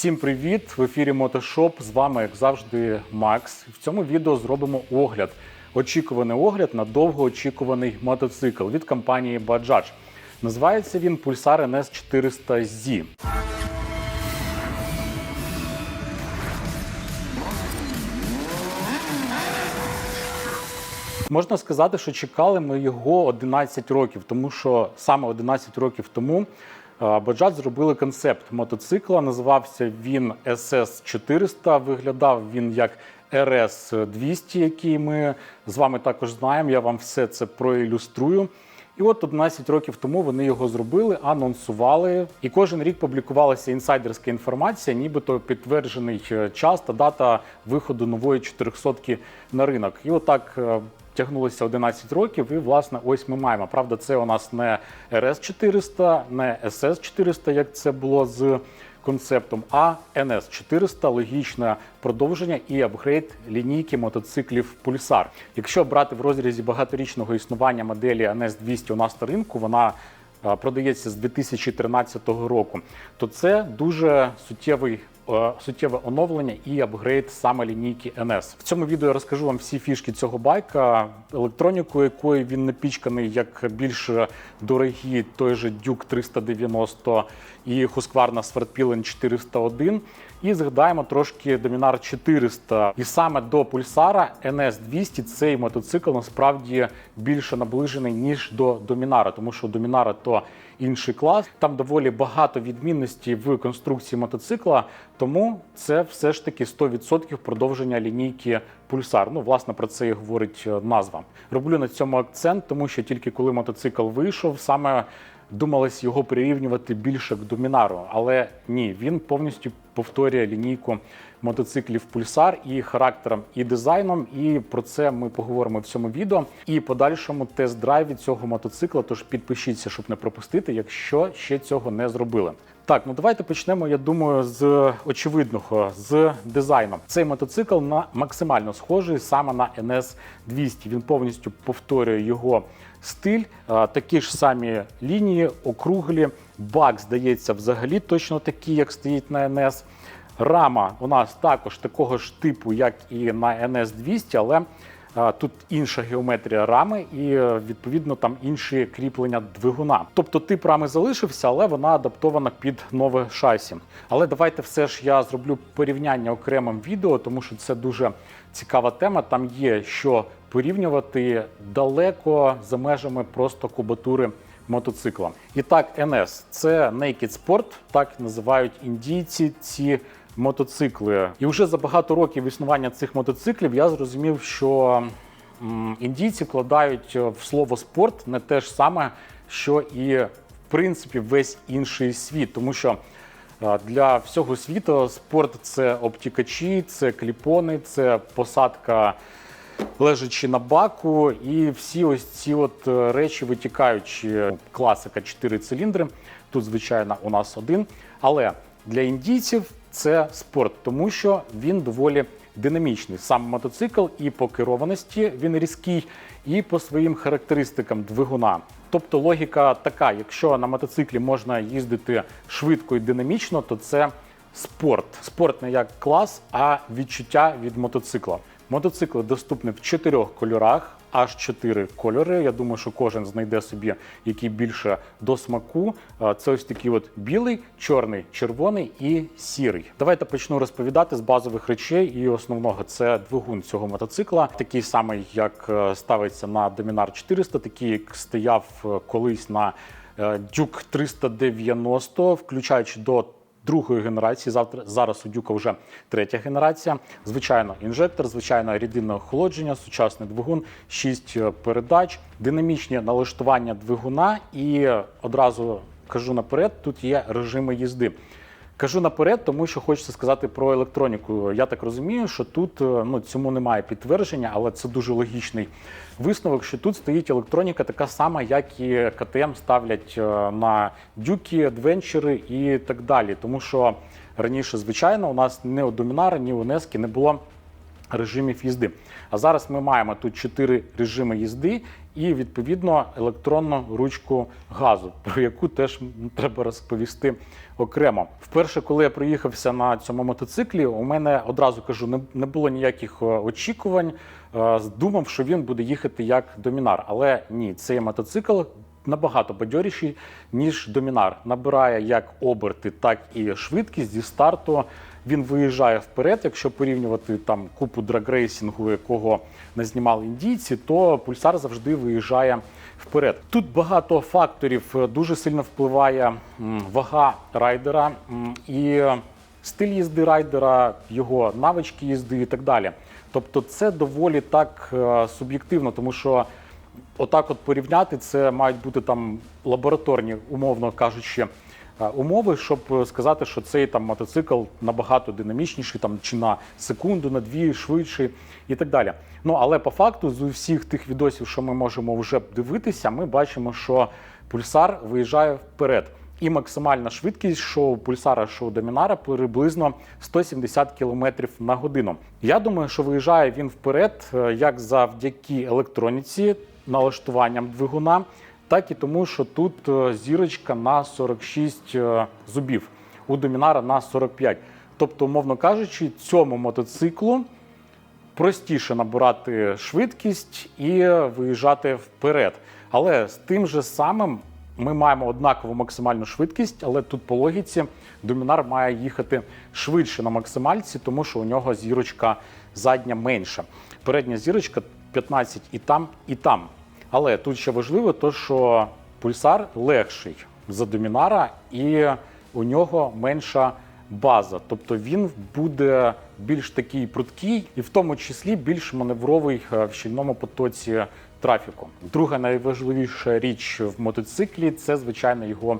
Всім привіт! В ефірі Мотошоп. З вами, як завжди, Макс. В цьому відео зробимо огляд. Очікуваний огляд на довгоочікуваний мотоцикл від компанії Bajaj. Називається він Pulsar NS 400 Z. Можна сказати, що чекали ми його 11 років, тому що саме 11 років тому е, Bajaj зробили концепт мотоцикла. Називався він SS 400. Виглядав він як RS 200, який ми з вами також знаємо. Я вам все це проілюструю. І от 11 років тому вони його зробили, анонсували, і кожен рік публікувалася інсайдерська інформація, нібито підтверджений е, час та дата виходу нової 400 на ринок. І отак тягнулося 11 років, і власне ось ми маємо. Правда, це у нас не RS 400, не SS 400, як це було з концептом, а NS 400 логічне продовження і апгрейд лінійки мотоциклів Pulsar. Якщо брати в розрізі багаторічного існування моделі NS 200 у нас на ринку, вона е, продається з 2013 року, то це дуже суттєвий. Е, Суттєве оновлення і апгрейд саме лінійки NS. В цьому відео я розкажу вам всі фішки цього байка, електроніку, якою він напічканий, як більш дорогі той же Duke 390 і Husqvarna Svartpilen 401. І згадаємо трошки Dominar 400. І саме до пульсара NS 200 цей мотоцикл насправді більше наближений ніж до Домінара, тому що Домінара то інший клас. Там доволі багато відмінностей в конструкції мотоцикла, тому це все ж таки 100% продовження лінійки Пульсар. Ну, власне, про це і говорить е, назва. Роблю на цьому акцент, тому що тільки коли мотоцикл вийшов, саме думалось його прирівнювати більше к домінару, але ні, він повністю повторює лінійку мотоциклів Pulsar і характером, і дизайном. І про це ми поговоримо в цьому відео. І подальшому тест-драйві цього мотоцикла. Тож підпишіться, щоб не пропустити, якщо ще цього не зробили. Так, ну давайте почнемо. Я думаю, з очевидного з дизайну. Цей мотоцикл на максимально схожий саме на NS 200. Він повністю повторює його стиль, такі ж самі лінії, округлі. Бак здається, взагалі точно такий, як стоїть на NS. Рама у нас також такого ж типу, як і на NS 200, але а, Тут інша геометрія рами і е, відповідно там інші кріплення двигуна. Тобто тип рами залишився, але вона адаптована під нове шасі. Але давайте все ж я зроблю порівняння окремим відео, тому що це дуже цікава тема. Там є що порівнювати далеко за межами просто кубатури мотоцикла. І так, NS – це Naked Sport, так називають індійці ці мотоцикли. І вже за багато років існування цих мотоциклів я зрозумів, що індійці вкладають в слово спорт не те ж саме, що і в принципі весь інший світ, тому що. е, Для всього світу спорт це обтікачі, це кліпони, це посадка лежачи на баку, і всі ось ці от е, речі витікаючи. Класика 4 циліндри. Тут, звичайно, у нас один. Але для індійців це спорт, тому що він доволі динамічний. Сам мотоцикл і по керованості він різкий, і по своїм характеристикам двигуна. Тобто логіка така: якщо на мотоциклі можна їздити швидко і динамічно, то це спорт. Спорт не як клас, а відчуття від мотоцикла. Мотоцикли доступні в чотирьох кольорах, аж чотири кольори. Я думаю, що кожен знайде собі який більше до смаку. Це ось такий от білий, чорний, червоний і сірий. Давайте почну розповідати з базових речей і основного це двигун цього мотоцикла, такий самий, як е, ставиться на Dominar 400, такий як стояв е, колись на е, Duke 390, включаючи до другої генерації. Завтра зараз у Дюка вже третя генерація. Звичайно, інжектор, звичайно, рідинне охолодження, сучасний двигун, 6 передач, динамічні налаштування двигуна. І одразу кажу наперед, тут є режими їзди. Кажу наперед, тому що хочеться сказати про електроніку. Я так розумію, що тут е, ну цьому немає підтвердження, але це дуже логічний висновок. Що тут стоїть електроніка така сама, як і КТМ ставлять е, на дюки, адвенчери і так далі. Тому що раніше, звичайно, у нас ні у Домінара, ні у Нески не було режимів їзди. А зараз ми маємо тут чотири режими їзди, і відповідно електронну ручку газу, про яку теж треба розповісти окремо. Вперше, коли я проїхався на цьому мотоциклі, у мене одразу кажу, не, не було ніяких е, очікувань. Е, Думав, що він буде їхати як домінар, але ні, цей мотоцикл набагато бадьоріший, ніж домінар. Набирає як оберти, так і швидкість зі старту. Він виїжджає вперед. Якщо порівнювати там купу драгрейсингу, якого не знімали індійці, то пульсар завжди виїжджає вперед. Тут багато факторів дуже сильно впливає вага райдера і стиль їзди райдера, його навички їзди і так далі. Тобто, це доволі так е, суб'єктивно, тому що отак, от порівняти, це мають бути там лабораторні, умовно кажучи, умови, щоб е, сказати, що цей там мотоцикл набагато динамічніший, там чи на секунду, на дві швидший і так далі. Ну але по факту, з усіх тих відосів, що ми можемо вже дивитися, ми бачимо, що пульсар виїжджає вперед. І максимальна швидкість шоу пульсара шоу Домінара приблизно 170 км на годину. Я думаю, що виїжджає він вперед е, як завдяки електроніці, налаштуванням двигуна, так і тому, що тут е, зірочка на 46 е, зубів, у Домінара на 45. Тобто, умовно кажучи, цьому мотоциклу простіше набирати швидкість і виїжджати вперед. Але з тим же самим ми маємо однакову максимальну швидкість, але тут по логіці домінар має їхати швидше на максимальці, тому що у нього зірочка задня менша. Передня зірочка 15 і там, і там. Але тут ще важливо, то що пульсар легший за домінара, і у нього менша база. Тобто він буде більш такий пруткий і в тому числі більш маневровий е, в щільному потоці трафіку. Друга найважливіша річ в мотоциклі це звичайно його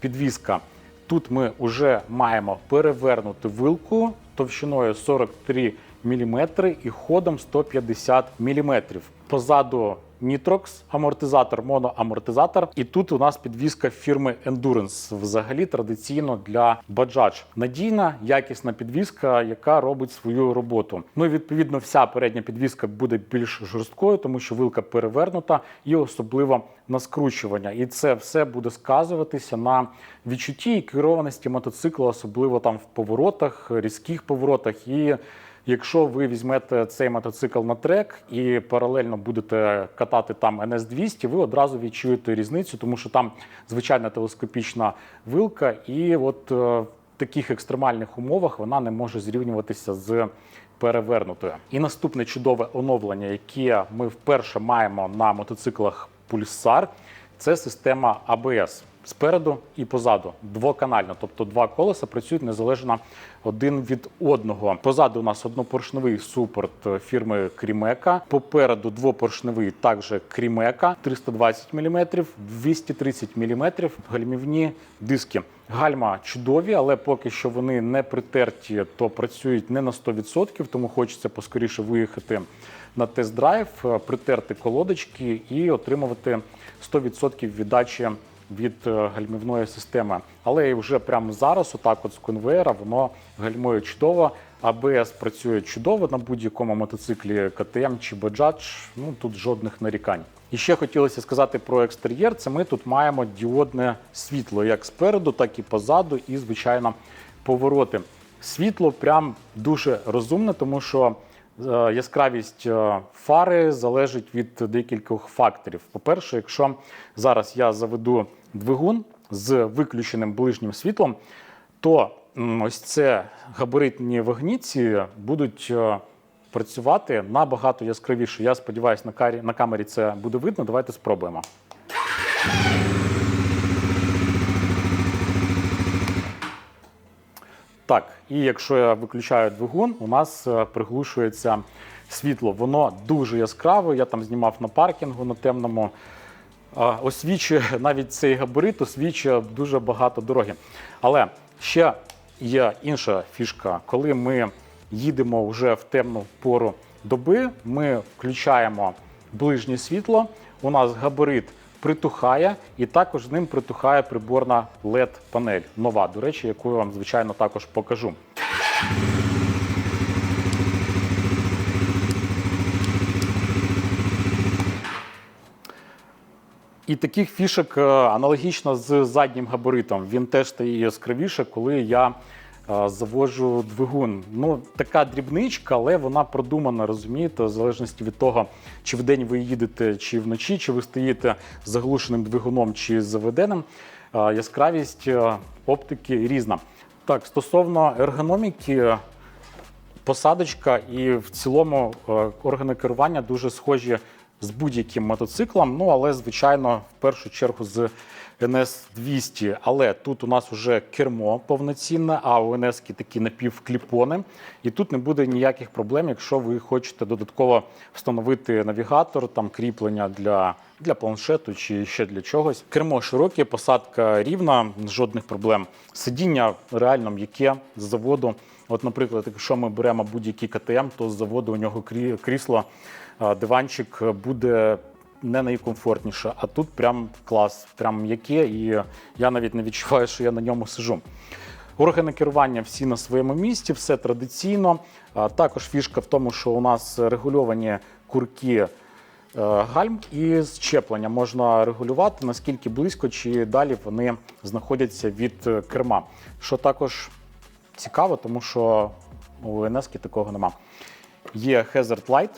підвізка. Тут ми вже маємо перевернуту вилку товщиною 43 мм і ходом 150 мм. Позаду Nitrox, амортизатор, моноамортизатор. І тут у нас підвізка фірми Endurance, взагалі традиційно для Bajaj. Надійна, якісна підвізка, яка робить свою роботу. Ну і відповідно, вся передня підвізка буде більш жорсткою, тому що вилка перевернута і особливо на скручування. І це все буде сказуватися на відчутті і керованості мотоцикла, особливо там в поворотах, різких поворотах. І Якщо ви візьмете цей мотоцикл на трек і паралельно будете катати там NS200, ви одразу відчуєте різницю, тому що там звичайна телескопічна вилка, і от е, в таких екстремальних умовах вона не може зрівнюватися з перевернутою. І наступне чудове оновлення, яке ми вперше маємо на мотоциклах Pulsar, це система ABS. Спереду і позаду двоканально, тобто два колеса працюють незалежно один від одного. Позаду у нас однопоршневий супорт фірми Крімека. Попереду двопоршневий також Крімека 320 мм, 230 мм гальмівні диски. Гальма чудові, але поки що вони не притерті, то працюють не на 100%, тому хочеться поскоріше виїхати на тест-драйв, притерти колодочки і отримувати 100% віддачі від е, гальмівної системи. Але і вже прямо зараз, отак, от з конвейера, воно гальмує чудово. АБС працює чудово на будь-якому мотоциклі КТМ чи Bajaj, Ну тут жодних нарікань. І ще хотілося сказати про екстер'єр. Це ми тут маємо діодне світло як спереду, так і позаду, і звичайно повороти. Світло прям дуже розумне, тому що яскравість е, фари залежить від декількох факторів. По-перше, якщо зараз я заведу двигун з виключеним ближнім світлом, то ось це габаритні вогніці будуть е, працювати набагато яскравіше. Я сподіваюся, на, карі, на камері це буде видно. Давайте спробуємо. Так, і якщо я виключаю двигун, у нас е, приглушується світло. Воно дуже яскраве. Я там знімав на паркінгу на темному. Освічує навіть цей габарит, освічує дуже багато дороги. Але ще є інша фішка, коли ми їдемо вже в темну пору доби, ми включаємо ближнє світло. У нас габарит притухає, і також з ним притухає приборна LED-панель. Нова, до речі, яку я вам звичайно також покажу. І таких фішок е, аналогічно з заднім габаритом. Він теж стає яскравіше, коли я заводжу двигун. Ну, така дрібничка, але вона продумана, розумієте, в залежності від того, чи вдень ви їдете, чи вночі, чи ви стоїте заглушеним двигуном, чи з заведеним. Яскравість оптики різна. Так, стосовно ергономіки, посадочка і в цілому органи керування дуже схожі з будь-яким мотоциклом. Ну але звичайно, в першу чергу з NS 200. Але тут у нас вже кермо повноцінне, а у NS такі напівкліпони. І тут не буде ніяких проблем, якщо ви хочете додатково встановити навігатор, там кріплення для. Для планшету чи ще для чогось. Кермо широке, посадка рівна, жодних проблем. Сидіння реально м'яке з заводу. От, наприклад, якщо ми беремо будь-який КТМ, то з заводу у нього крі- крісло, диванчик буде не найкомфортніше, а тут прям клас, прям м'яке, і я навіть не відчуваю, що я на ньому сижу. Органи керування всі на своєму місці, все традиційно. Також фішка в тому, що у нас регульовані курки е, гальм і щеплення можна регулювати наскільки близько чи далі вони знаходяться від е, керма. Що також цікаво, тому що у НС такого нема. Є Hazard Light,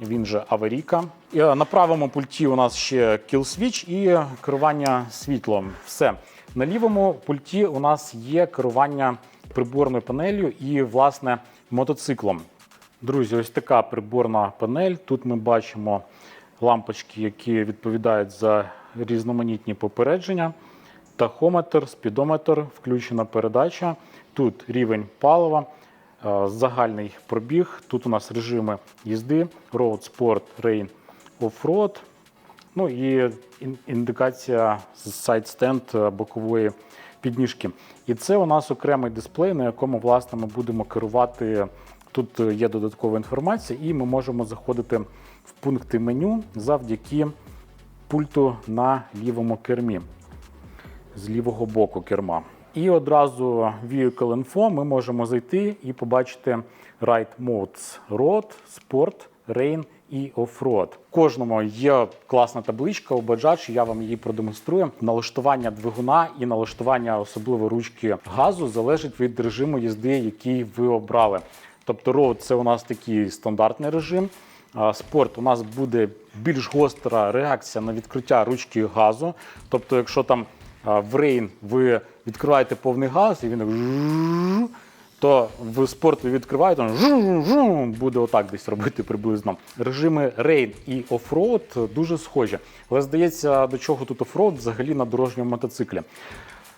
він же аварійка. Е, На правому пульті у нас ще kill switch і керування світлом. Все. На лівому пульті у нас є керування приборною панелью і, власне, мотоциклом. Друзі, ось така приборна панель. Тут ми бачимо лампочки, які відповідають за різноманітні попередження. Тахометр, спідометр, включена передача. Тут рівень палива, загальний пробіг. Тут у нас режими їзди, Road, Sport, Rain, Off-Road. Ну і індикація е, бокової підніжки. І це у нас окремий дисплей, на якому власне ми будемо керувати. Тут е, є додаткова інформація, і ми можемо заходити в пункти меню завдяки пульту на лівому кермі з лівого боку керма. І одразу Vehicle Info ми можемо зайти і побачити Ride Modes Road, Sport, Rain і Off-Road. В Кожному є класна табличка у Bajaj, я вам її продемонструю. Налаштування двигуна і налаштування особливо ручки газу залежить від режиму їзди, який ви обрали. Тобто Road – це у нас такий стандартний режим. Спорт у нас буде більш гостра реакція на відкриття ручки газу. Тобто, якщо там в рейн ви відкриваєте повний газ і він так то в спорт ви відкриваєте, він буде отак десь робити приблизно. Режими рейн і офроуд дуже схожі. Але здається, до чого тут офроуд взагалі на дорожньому мотоциклі.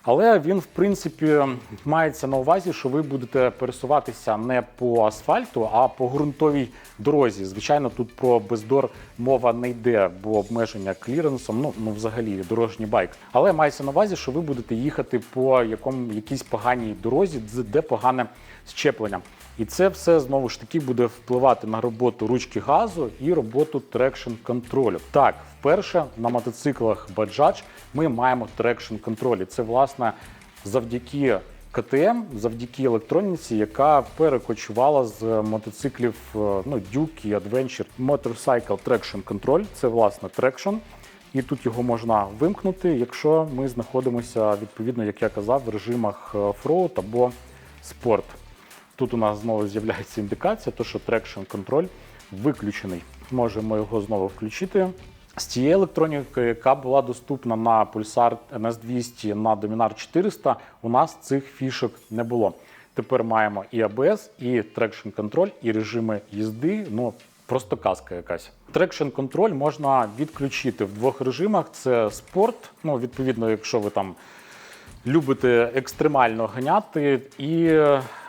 Але він, в принципі, мається на увазі, що ви будете пересуватися не по асфальту, а по ґрунтовій дорозі. Звичайно, тут про бездор мова не йде, бо обмеження кліренсом, ну, ну взагалі дорожній байк. Але мається на увазі, що ви будете їхати по якому якійсь поганій дорозі, де- погане щеплення. І це все знову ж таки буде впливати на роботу ручки газу і роботу трекшн контролю. Так, вперше на мотоциклах Bajaj ми маємо трекшн контроль. І це власне завдяки КТМ, завдяки електроніці, яка перекочувала з мотоциклів е, ну, Duke і Adventure. Motorcycle Traction Control це власне трекшн. І тут його можна вимкнути, якщо ми знаходимося відповідно, як я казав, в режимах офроуд або спорт. Тут у нас знову з'являється індикація, то що Traction Control виключений. Можемо його знову включити. З цієї електроніки, яка була доступна на Pulsar NS200 на Dominar 400, у нас цих фішок не було. Тепер маємо і ABS, і Traction Control, і режими їзди. Ну просто казка якась. Traction Control можна відключити в двох режимах: це спорт. Ну, відповідно, якщо ви там любите екстремально ганяти, і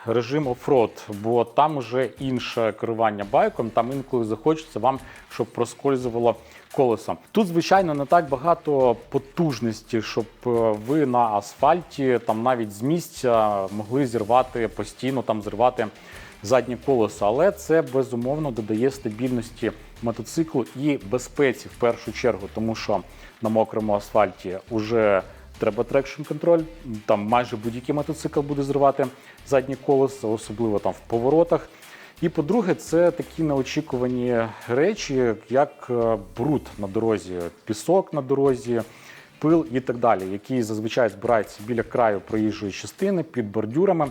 режим оффроуд, бо там вже інше керування байком. Там інколи захочеться вам, щоб проскользувало колесо. Тут, звичайно, не так багато потужності, щоб е, ви на асфальті там навіть з місця могли зірвати постійно там зривати заднє колесо, але це безумовно додає стабільності мотоциклу і безпеці в першу чергу, тому що на мокрому асфальті вже треба трекшн контроль. Там майже будь-який мотоцикл буде зривати заднє колесо, особливо там в поворотах. І по-друге, це такі неочікувані речі, як е, бруд на дорозі, пісок на дорозі, пил і так далі, які зазвичай збираються біля краю проїжджої частини під бордюрами.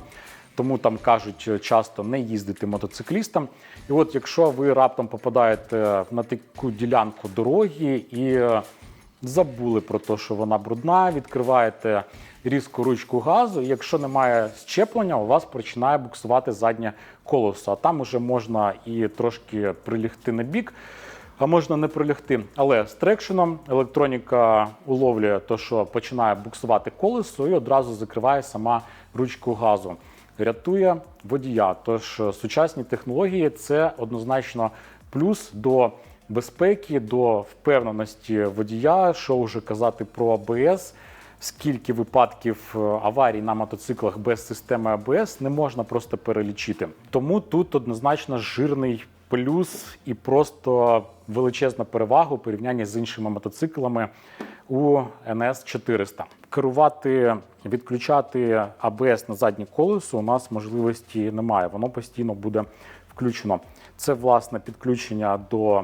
Тому там кажуть е, часто не їздити мотоциклістам. І от якщо ви раптом попадаєте на таку ділянку дороги і е, забули про те, що вона брудна, відкриваєте різку ручку газу, і якщо немає щеплення, у вас починає буксувати заднє колесо. А там уже можна і трошки прилягти на бік, а можна не прилягти. Але з трекшеном електроніка уловлює те, що починає буксувати колесо, і одразу закриває сама ручку газу. Рятує водія. Тож сучасні технології це однозначно плюс до безпеки, до впевненості водія, що вже казати про АБС. Скільки випадків е, аварій на мотоциклах без системи АБС не можна просто перелічити. Тому тут однозначно жирний плюс і просто величезна перевага у порівнянні з іншими мотоциклами у НС 400. Керувати, відключати АБС на заднє колесо у нас можливості немає. Воно постійно буде включено. Це власне підключення до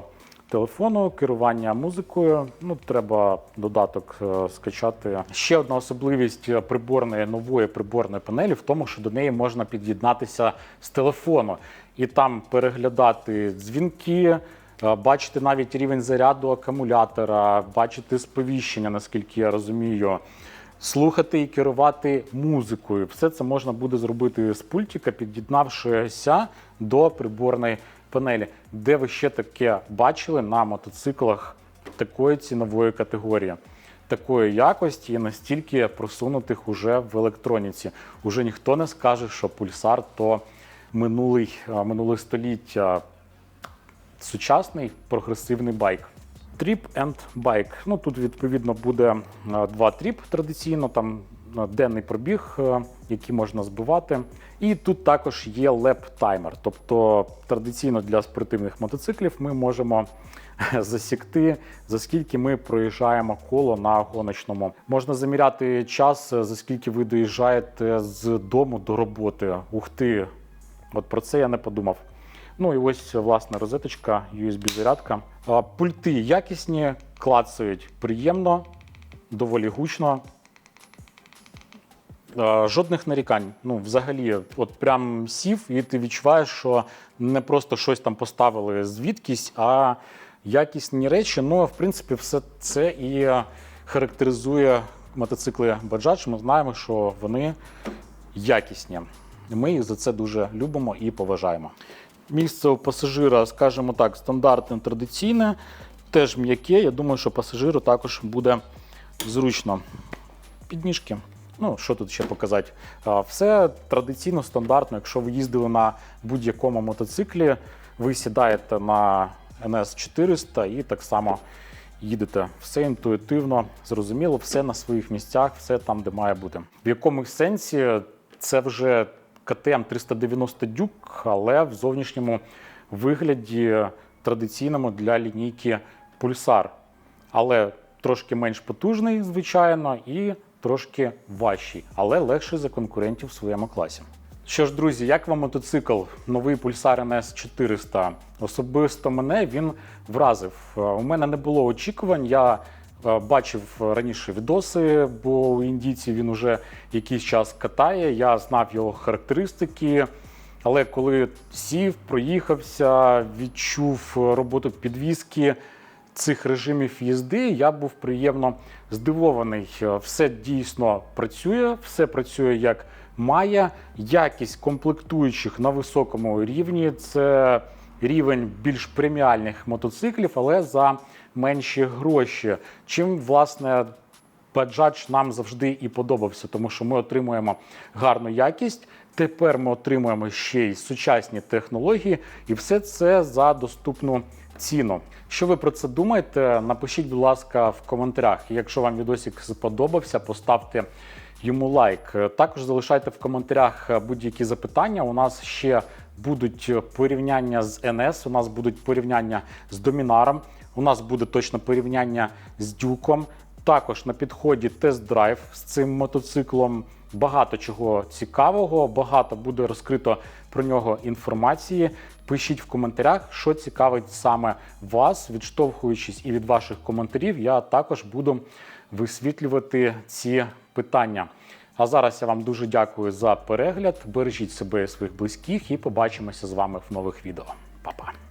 телефону, керування музикою. Ну, треба додаток е, скачати. Ще одна особливість е, приборної нової приборної панелі в тому, що до неї можна під'єднатися з телефону і там переглядати дзвінки. е, Бачити навіть рівень заряду акумулятора, бачити сповіщення, наскільки я розумію, слухати і керувати музикою. Все це можна буде зробити з пультика, під'єднавшися до приборної панелі. Де ви ще таке бачили на мотоциклах такої цінової категорії, такої якості і настільки просунутих уже в електроніці. Уже ніхто не скаже, що пульсар то минулий, минуле століття сучасний прогресивний байк. Тріп and байк. Ну тут відповідно буде два тріп традиційно, там денний пробіг, е, який можна збивати. І тут також є леп-таймер. Тобто традиційно для спортивних мотоциклів ми можемо засікти, за скільки ми проїжджаємо коло на гоночному. Можна заміряти час, за скільки ви доїжджаєте з дому до роботи. Ух ти! От про це я не подумав. Ну і ось власне розеточка, USB-зарядка. Пульти якісні, клацають приємно, доволі гучно. А, Жодних нарікань. Ну, взагалі, от прям сів, і ти відчуваєш, що не просто щось там поставили звідкись, а якісні речі. Ну, в принципі, все це і характеризує мотоцикли Bajaj. Ми знаємо, що вони якісні. Ми їх за це дуже любимо і поважаємо. Місце у пасажира, скажімо так, стандартне, традиційне, теж м'яке. Я думаю, що пасажиру також буде зручно. Підніжки. Ну, що тут ще показати? Все традиційно, стандартно. Якщо ви їздили на будь-якому мотоциклі, ви сідаєте на NS 400 і так само їдете. Все інтуїтивно, зрозуміло, все на своїх місцях, все там, де має бути. В якомусь сенсі це вже КТМ 390 дюк, але в зовнішньому вигляді традиційному для лінійки Пульсар. Але трошки менш потужний, звичайно, і трошки важчий, але легший за конкурентів в своєму класі. Що ж, друзі, як вам мотоцикл? Новий Pulsar NS 400? Особисто мене він вразив. Е, У мене не було очікувань. Я е, бачив раніше відоси, бо у індійців він уже якийсь час катає. Я знав його характеристики. Але коли сів, проїхався, відчув роботу підвіски цих режимів їзди, я був приємно здивований. Все дійсно працює, все працює як має. Якість комплектуючих на високому рівні. Це рівень більш преміальних мотоциклів, але за менші гроші. Чим власне Bajaj нам завжди і подобався, тому що ми отримуємо гарну якість. Тепер ми отримуємо ще й сучасні технології, і все це за доступну ціну. Що ви про це думаєте? Напишіть, будь ласка, в коментарях. Якщо вам відосик сподобався, поставте йому лайк. Також залишайте в коментарях будь-які запитання. У нас ще будуть порівняння з NS, у нас будуть порівняння з Домінаром, у нас буде точно порівняння з Дюком. Також на підході тест-драйв з цим мотоциклом. багато чого цікавого, багато буде розкрито про нього інформації. Пишіть в коментарях, що цікавить саме вас, відштовхуючись і від ваших коментарів, я також буду висвітлювати ці питання. А зараз я вам дуже дякую за перегляд. Бережіть себе і своїх близьких і побачимося з вами в нових відео. Па-па!